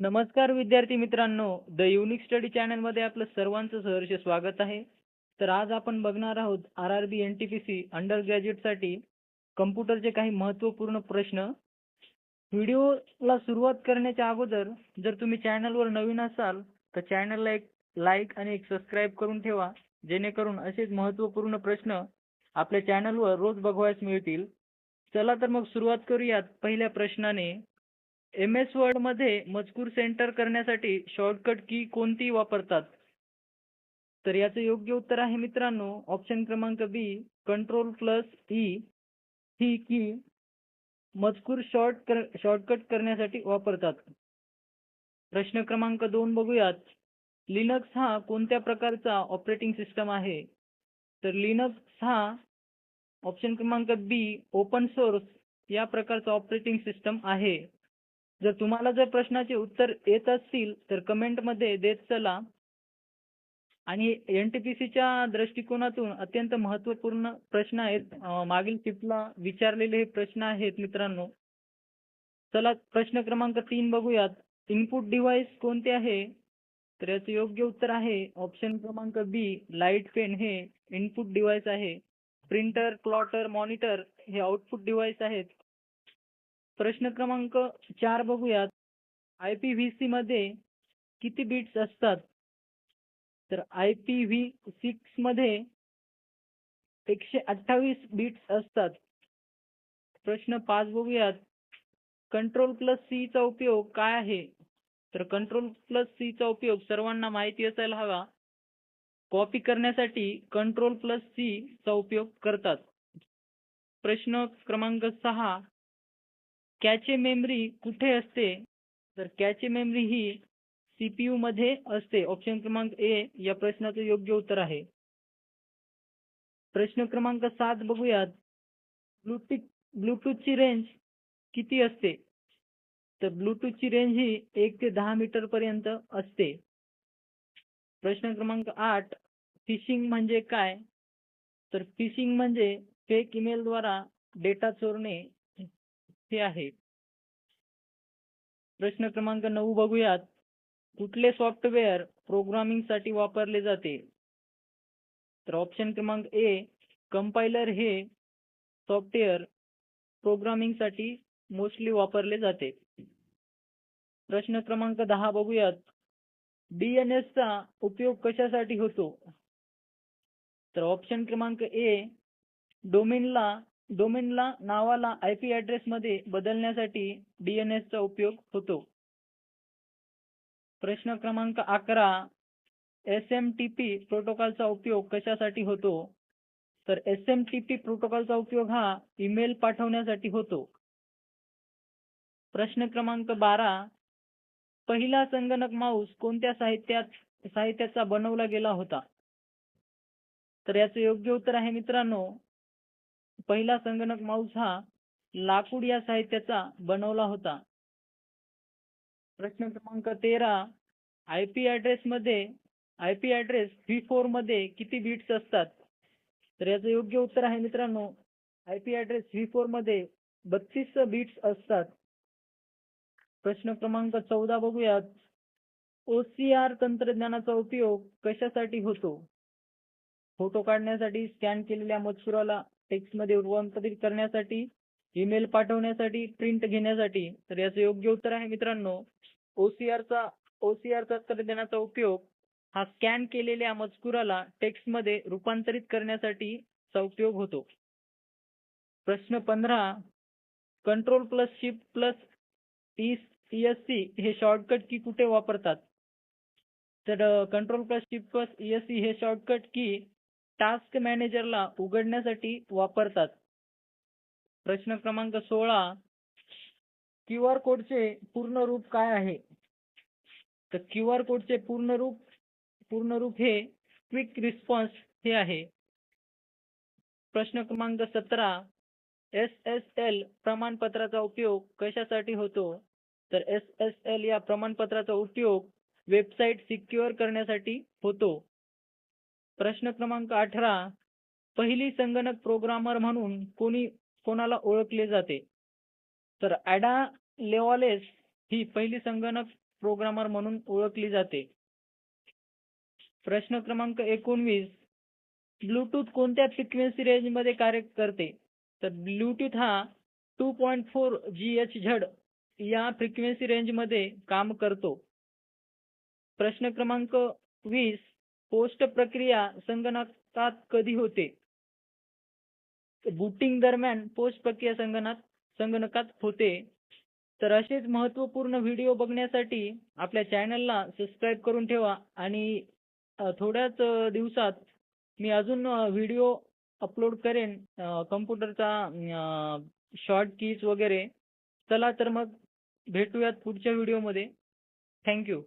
नमस्कार विद्यार्थी मित्रांनो द युनिक स्टडी चॅनलमध्ये आपलं सर्वांचं सहर्ष स्वागत आहे. तर आज आपण बघणार आहोत R R B N T P C under ग्रॅज्युएटसाठी कम्प्युटरचे काही महत्त्वपूर्ण प्रश्न. व्हिडिओला सुरुवात करण्याच्या अगोदर जर तुम्ही चॅनलवर नवीन असाल तर चॅनलला एक लाईक आणि एक सबस्क्राईब करून ठेवा. जेणेकरून असेच महत्त्वपूर्ण प्रश्न आपल्या चॅनलवर रोज बघवायस मिळतील. चला तर मग सुरुवात करूयात पहिल्या प्रश्नाने. एम एस वर्डमध्ये मजकूर सेंटर करण्यासाठी शॉर्टकट की कोणती वापरतात? तर याचं योग्य उत्तर आहे मित्रांनो ऑप्शन क्रमांक बी कंट्रोल प्लस ई ही की मजकूर शॉर्ट कर शॉर्टकट करण्यासाठी वापरतात. प्रश्न क्रमांक दोन बघूयात. लिनक्स हा कोणत्या प्रकारचा ऑपरेटिंग सिस्टम आहे? तर लिनक्स हा ऑप्शन क्रमांक बी ओपन सोर्स या प्रकारचा ऑपरेटिंग सिस्टम आहे. जर तुम्हाला जर प्रश्नाचे उत्तर येत असतील तर कमेंटमध्ये देत चला. आणि एन टी पी सीच्या दृष्टिकोनातून अत्यंत महत्त्वपूर्ण प्रश्न आहेत. मागील टिपला विचारलेले हे प्रश्न आहेत मित्रांनो. चला प्रश्न क्रमांक तीन बघूयात. इनपुट डिव्हाइस कोणते आहे? तर याचं योग्य उत्तर आहे ऑप्शन क्रमांक बी लाइट पेन हे इनपुट डिव्हाइस आहे. प्रिंटर प्लॉटर मॉनिटर हे आउटपुट डिव्हाइस आहेत. प्रश्न क्रमांक चार बघूयात. आय पी व्ही सी मध्ये किती बिट्स असतात? तर आय पी व्ही सिक्समध्ये एकशे अठ्ठावीस बिट्स असतात. प्रश्न पाच बघूयात. कंट्रोल प्लस सी चा उपयोग काय आहे? तर कंट्रोल प्लस सी चा उपयोग सर्वांना माहिती असायला हवा. कॉपी करण्यासाठी कंट्रोल प्लस सी चा उपयोग करतात. प्रश्न क्रमांक सहा. कॅचे मेमरी कुठे असते? तर कॅचे मेमरी ही सीपीयू मध्ये असते. ऑप्शन क्रमांक ए या प्रश्नाचं योग्य उत्तर आहे. प्रश्न क्रमांक सात बघूयात. ब्लूटूथ ब्लूटूथची रेंज किती असते? तर ब्लूटूथची रेंज ही एक ते दहा मीटर पर्यंत असते. प्रश्न क्रमांक आठ फिशिंग म्हणजे काय? तर फिशिंग म्हणजे फेक ईमेल द्वारा डेटा चोरणे हे आहे. प्रश्न क्रमांक नऊ बघूयात. कुठले सॉफ्टवेअर प्रोग्रामिंगसाठी वापरले जाते? तर ऑप्शन क्रमांक ए कंपायलर हे सॉफ्टवेअर प्रोग्रामिंगसाठी मोस्टली वापरले जाते. प्रश्न क्रमांक दहा बघूयात. डीएनएस चा उपयोग कशासाठी होतो? तर ऑप्शन क्रमांक ए डोमेनला डोमेनला नावाला आय पी ऍड्रेस मध्ये बदलण्यासाठी डीएनएस चा उपयोग होतो. प्रश्न क्रमांक अकरा एस एम टी पी प्रोटोकॉलचा उपयोग कशासाठी होतो? तर एस एम टी पी प्रोटोकॉलचा उपयोग हा ईमेल पाठवण्यासाठी होतो. प्रश्न क्रमांक बारा पहिला संगणक माऊस कोणत्या साहित्यात साहित्याचा बनवला गेला होता? तर याचं योग्य उत्तर आहे मित्रांनो पहिला संगणक माऊस हा लाकूड या साहित्याचा बनवला होता. प्रश्न क्रमांक तेरा आय पी ऍड्रेस मध्ये आय पी ऍड्रेस व्ही फोरमध्ये किती बिट्स असतात? तर याचं योग्य उत्तर आहे मित्रांनो आय पी ऍड्रेस व्ही फोरमध्ये बत्तीस बिट्स असतात. प्रश्न क्रमांक चौदा बघूयात. ओसीआर तंत्रज्ञानाचा उपयोग कशासाठी होतो? फोटो काढण्यासाठी स्कॅन केलेल्या मजकुराला टेक्स्टमध्ये रूपांतरित करण्यासाठी ईमेल पाठवण्यासाठी प्रिंट घेण्यासाठी तर याचं योग्य उत्तर आहे मित्रांनो ओसीआरचा ओसीआर तंत्रज्ञानाचा उपयोग हा स्कॅन केलेल्या मजकुराला टेक्स्टमध्ये रूपांतरित करण्यासाठी चा उपयोग होतो. प्रश्न पंधरा control plus shift plus ESC हे शॉर्टकट की कुठे वापरतात? तर control plus shift plus ESC हे शॉर्टकट की टास्क मॅनेजरला उघडण्यासाठी वापरतात. प्रश्न क्रमांक सोळा क्यू आर कोडचे पूर्ण रूप काय आहे? तर क्यू आर कोडचे पूर्ण रूप पूर्ण रूप हे क्विक रिस्पॉन्स हे आहे. प्रश्न क्रमांक सतरा एस एस एल प्रमाणपत्राचा उपयोग कशासाठी होतो? तर एस एस एल या प्रमाणपत्राचा उपयोग वेबसाईट सिक्युअर करण्यासाठी होतो. प्रश्न क्रमांक अठरा पहिली संगणक प्रोग्रामर म्हणून कोणी कोणाला ओळखले जाते? तर ॲडा लेवालेस ही पहिली संगणक प्रोग्रामर म्हणून ओळखली जाते. प्रश्न क्रमांक एकोणवीस ब्लूटूथ कोणत्या फ्रिक्वेन्सी रेंजमध्ये कार्य करते? तर ब्लूटूथ हा two point four G H Z या फ्रिक्वेन्सी रेंजमध्ये काम करतो. प्रश्न क्रमांक वीस पोस्ट प्रक्रिया संगणकात कधी होते? बुटिंग दरम्यान पोस्ट प्रक्रिया संगणक संगणकात होते. तर असेच महत्त्वपूर्ण व्हिडिओ बघण्यासाठी आपल्या चॅनलला सबस्क्राईब करून ठेवा आणि थोड्याच दिवसात मी अजून व्हिडिओ अपलोड करेन कम्प्युटरचा शॉर्ट कीज वगैरे. चला तर मग भेटूयात पुढच्या व्हिडिओमध्ये. थँक्यू.